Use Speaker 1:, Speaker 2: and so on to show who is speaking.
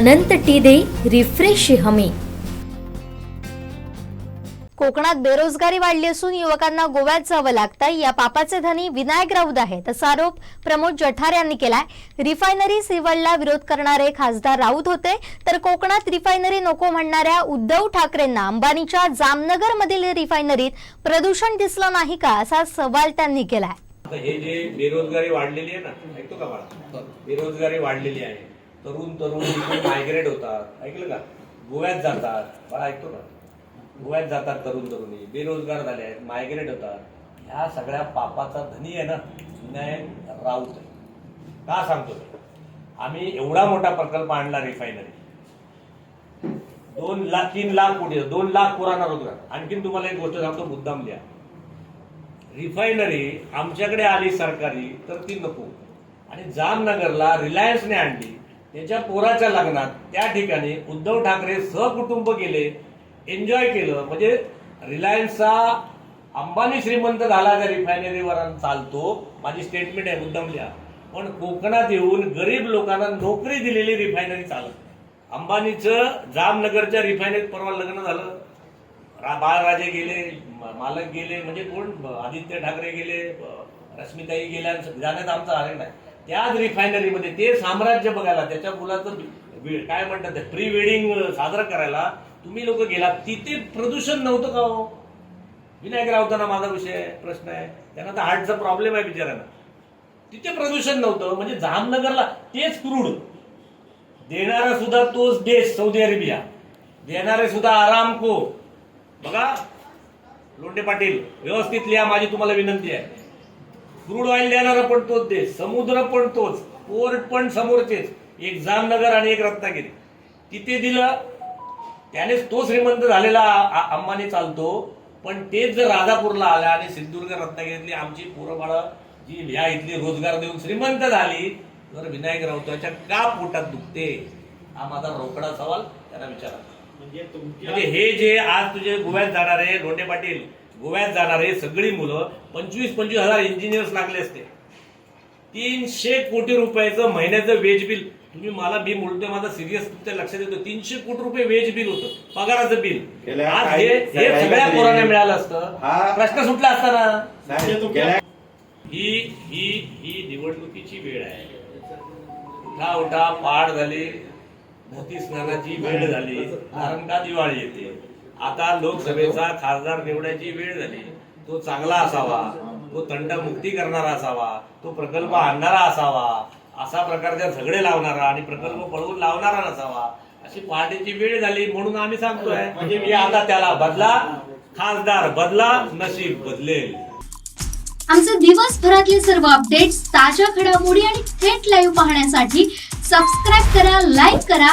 Speaker 1: अनंत T दे refresh हमी.
Speaker 2: कोकणात बेरोजगारी वाढली असून युवकांना गोव्यात जावं लागतंय. या पापाचे धनी विनायक राऊत आहेत. असा आरोप प्रमोद जठार यांनी केलाय. रिफायनरी सिवलला विरोध करणारे खासदार राऊत होते. तर कोकणात रिफायनरी नको म्हणणाऱ्या उद्धव ठाकरेंना अंबानीच्या जामनगर मधील रिफायनरीत प्रदूषण दिसलं नाही का असा सवाल त्यांनी केलाय.
Speaker 3: आता हे जे बेरोजगारी वाढलेली आहे ना ऐकतो का बाळा? बेरोजगारी वाढलेली आहे. तरुण तरुण मायग्रेट होतात. ऐकलं का? गोव्यात जातात. बाळा ऐकतो का? गोव्यात जातात तरुण तरुणी. बेरोजगार झाले आहेत मायग्रेट होतात. ह्या सगळ्या पापाचा धनी आहे ना न्याय राऊत आहे. का सांगतो? आम्ही एवढा मोठा प्रकल्प आणला रिफायनरी दोन लाख तीन लाख कोटी दोन लाख पोरांना रोजगार. आणखीन तुम्हाला एक गोष्ट सांगतो मुद्दाम लिहा. रिफायनरी आमच्याकडे आली सरकारी तर ती नको. आणि जामनगरला रिलायन्सने आणली. त्याच्या पोराच्या लग्नात त्या ठिकाणी उद्धव ठाकरे सहकुटुंब गेले एन्जॉय केलं. म्हणजे रिलायन्सचा अंबानी श्रीमंत झाला त्या रिफायनरीवर चालतो. माझी स्टेटमेंट आहे मुद्दाम लिहा. पण कोकणात येऊन गरीब लोकांना नोकरी दिलेली रिफायनरी चालत अंबानीचं जामनगरच्या रिफायनरीत परवा लग्न झालं. रा- बाळराजे गेले मालक गेले. म्हणजे कोण? आदित्य ठाकरे गेले रश्मिताई गेल्या. जाण्यात आमचा आले नाही त्याच रिफायनरीमध्ये ते साम्राज्य बघायला त्याच्या मुलाचं काय म्हणतात प्री वेडिंग साजरं करायला तुम्ही लोक गेला तिथे प्रदूषण नव्हतं का हो? विनायक राऊतांना माझा विषय प्रश्न आहे. त्यांना तर हार्टचा प्रॉब्लेम आहे बिचारांना तिथे प्रदूषण नव्हतं म्हणजे जामनगरला तेच क्रूड देणारा सुद्धा तोच देश सौदी अरेबिया. देणारे सुद्धा आराम को बघा लोंडे पाटील व्यवस्थित लिहा माझी तुम्हाला विनंती आहे. क्रूड ऑइल देणारा पण तोच देश समुद्र पण तोच पोर्ट पण समोरचेच. एक जामनगर आणि एक रत्नागिरी. तिथे दिलं त्यानेच तो श्रीमंत झालेला अंबानी चालतो. पण तेच जर राजापूरला आला आणि सिंधुदुर्ग रत्नागिरीतली आमची पोरं बाळं जी ह्या इथली रोजगार देऊन श्रीमंत झाली तर विनायक राऊताच्या का पोटात दुखते? हा माझा रोकडा सवाल त्यांना विचारा. म्हणजे हे जे आज तुझे गोव्यात जाणारे लोंढे पाटील गोव्यात जाणारे सगळी मुलं पंचवीस पंचवीस हजार इंजिनियर्स लागले असते. तीनशे कोटी रुपयाचं महिन्याचं वेज बिल तुम्ही मला मी बोलतोय माझा सिरियस तुमच्या लक्षात येतो. तीनशे कोटी रुपये वेज बिल होतं पगाराचं बिल आज हे हे
Speaker 4: सगळ्या
Speaker 3: पोरांना मिळालं असतं.
Speaker 4: हा-
Speaker 3: प्रश्न सुटला असता ना?
Speaker 4: नाही, गेल्या
Speaker 3: ही ही ही निवडणुकीची वेळ आहे. उठा उठा पहाड झाली. मोती स्नानाची वेळ झाली. कारण का दिवाळी येते. आता लोकसभेचा खासदार निवडायची वेळ झाली. तो चांगला असावा तो तंटमुक्ती करणारा असावा तो प्रकल्प आणणारा असावा असा प्रकारच्या झगडे लावणारा आणि प्रकल्प पळवून लावणारा नसावा अशी पार्टीची वेळ झाली म्हणून आम्ही सांगतोय. म्हणजे मी आता त्याला बदला खासदार बदला नशीब बदलेल.
Speaker 5: आमचे दिवसभरातले सर्व अपडेट्स ताज्या घडामोडी आणि थेट लाईव्ह पाहण्यासाठी सबस्क्राईब करा लाईक करा